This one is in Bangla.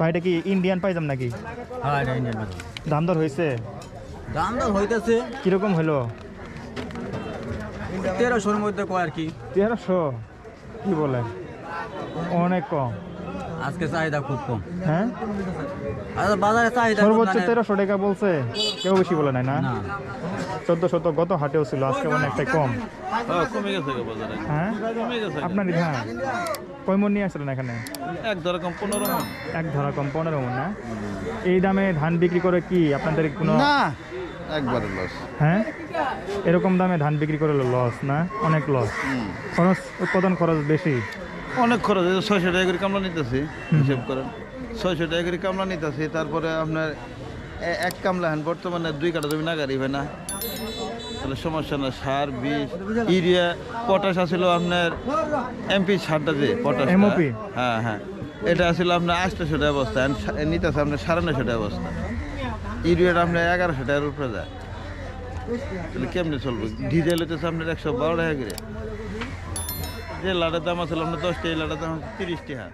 ভাই এটা কি ইন্ডিয়ান পাইজাম নাকি? হ্যাঁ এটা ইন্ডিয়ান দাম দর হয়েছে? দাম দর হইতেছে। কীরকম হলো? তেরোশোর মধ্যে কয় আর কি। তেরোশো? কি বলেন অনেক কম। আজকে চাহিদা খুব কম। হ্যাঁ? আর বাজারে চাহিদা সর্বোচ্চ মানে- তেরোশো টাকা বলছে। কেউ বেশি বলে নাই না? না। চোদ্দশো তো গত হাটেও ছিল আজকে অনেকটাই কম। হ্যাঁ কমে গেছে বাজারে। হ্যাঁ? কমে গেছে। আপনারই ধান কয় মন নিয়ে আসলেন এখানে? এক ধরে কম পনেরো মন। এক ধরা কম পনেরো মন না? এই দামে ধান বিক্রি করে কি আপনাদের কোনো না একবারে লস হ্যাঁ? এরকম দামে ধান বিক্রি করে লস না? অনেক লস খরচ উৎপাদন খরচ বেশি। অনেক খরচ যে ছয়শো টাকা করে কামলা নিতেছি হিসেব করেন। ছয়শো টাকা করে কামলা নিতেছি তারপরে আপনার এক কামলা হেন বর্তমানে দুই কাটা জমি নাগারি হয় না। তাহলে সমস্যা না সার বিষ ইউরিয়া পটাশ আছিল আপনার এমপি সারটা যে পটাশ? হ্যাঁ হ্যাঁ। এটা আছিল আপনার আটশোশো টাকা অবস্থা নিতেছে আপনার সাড়ে নশো টাকা অবস্থা ইউরিয়াটা আপনার এগারোশো টাকার উপরে যায়। তাহলে কেমনে চলবে? ডিজেল হইতেছে আপনার একশো বারো টাকা করে। যে লাটার দাম আছে আপনার দশটা এই লাটার দাম তিরিশ টাকা